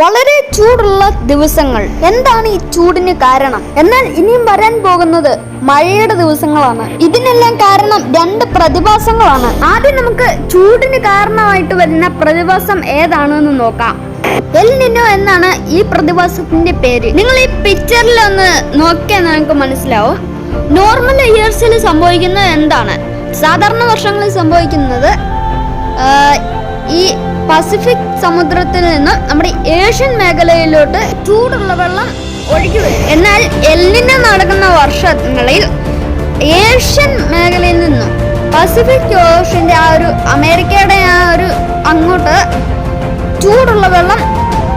വളരെ ചൂടുള്ള ദിവസങ്ങൾ. എന്താണ് ഈ ചൂടിന് കാരണം? എന്നാൽ ഇനിയും വരാൻ പോകുന്നത് മഴയുടെ ദിവസങ്ങളാണ്. ഇതിനെല്ലാം കാരണം രണ്ട് പ്രതിഭാസങ്ങളാണ്. ആദ്യം നമുക്ക് ചൂടിന് കാരണമായിട്ട് വരുന്ന പ്രതിഭാസം ഏതാണെന്ന് നോക്കാം. എൽ എന്നാണ് ഈ പ്രതിഭാസത്തിന്റെ പേര്. നിങ്ങൾ ഈ പിക്ചറിൽ ഒന്ന് നോക്കിയാൽ നിങ്ങൾക്ക് മനസ്സിലാവും. നോർമൽ ഇയേഴ്സിൽ സംഭവിക്കുന്നത് എന്താണ്? സാധാരണ വർഷങ്ങളിൽ സംഭവിക്കുന്നത് പസഫിക് സമുദ്രത്തിൽ നിന്ന് നമ്മുടെ ഏഷ്യൻ മേഖലയിലോട്ട് ചൂടുള്ള വെള്ളം ഒഴുകി വരും. എന്നാൽ എല്ലിന് നടക്കുന്ന വർഷങ്ങളിൽ ഏഷ്യൻ മേഖലയിൽ നിന്നും പസഫിക് ഓഷ്യന്റെ ആ ഒരു അമേരിക്കയുടെ ആ ഒരു അങ്ങോട്ട് ചൂടുള്ള വെള്ളം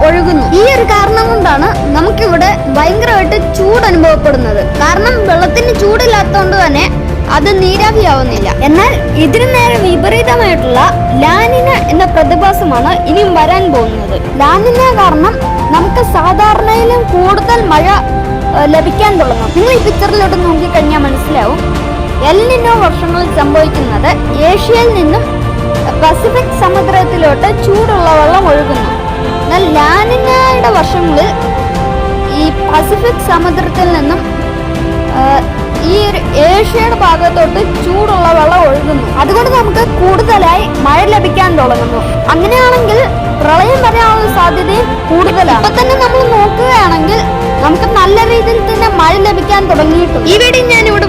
ഒഴുകുന്നു. ഈ ഒരു കാരണം കൊണ്ടാണ് നമുക്കിവിടെ ഭയങ്കരമായിട്ട് ചൂട് അനുഭവപ്പെടുന്നത്. കാരണം വെള്ളത്തിന് ചൂടില്ലാത്തതുകൊണ്ട് തന്നെ അത് നീരാവിയാവുന്നില്ല. എന്നാൽ ഇതിന് നേരെ വിപരീതമായിട്ടുള്ള ലാനിന എന്ന പ്രതിഭാസമാണ് ഇനിയും വരാൻ പോകുന്നത്. ലാനിന കാരണം നമുക്ക് സാധാരണയിലും കൂടുതൽ മഴ ലഭിക്കാൻ തുടങ്ങും. നിങ്ങൾ ഈ പിക്ചറിലോട്ട് നോക്കിക്കഴിഞ്ഞാൽ മനസ്സിലാവും. എല്ലിനോ വർഷങ്ങളിൽ സംഭവിക്കുന്നത് ഏഷ്യയിൽ നിന്നും പസഫിക് സമുദ്രത്തിലോട്ട് ചൂടുള്ള വെള്ളം ഒഴുകുന്നു. എന്നാൽ ലാനിനയുടെ വർഷങ്ങളിൽ ഈ പസഫിക് സമുദ്രത്തിൽ നിന്നും ഈ ഒരു ഏഷ്യയുടെ ഭാഗത്തോട്ട് ചൂടുള്ള വെള്ളം ഒഴുകുന്നു. അതുകൊണ്ട് നമുക്ക് കൂടുതലായി മഴ ലഭിക്കാൻ തുടങ്ങുന്നു അങ്ങനെയാണെങ്കിൽ പ്രളയം വരാനുള്ള സാധ്യതയും കൂടുതലാണ് ഇപ്പൊ തന്നെ നമ്മൾ നോക്കുകയാണെങ്കിൽ നമുക്ക് നല്ല രീതിയിൽ തന്നെ മഴ ലഭിക്കാൻ തുടങ്ങിയിട്ടുണ്ട്. ഈ വീഡിയോ ഞാൻ ഇവിടെ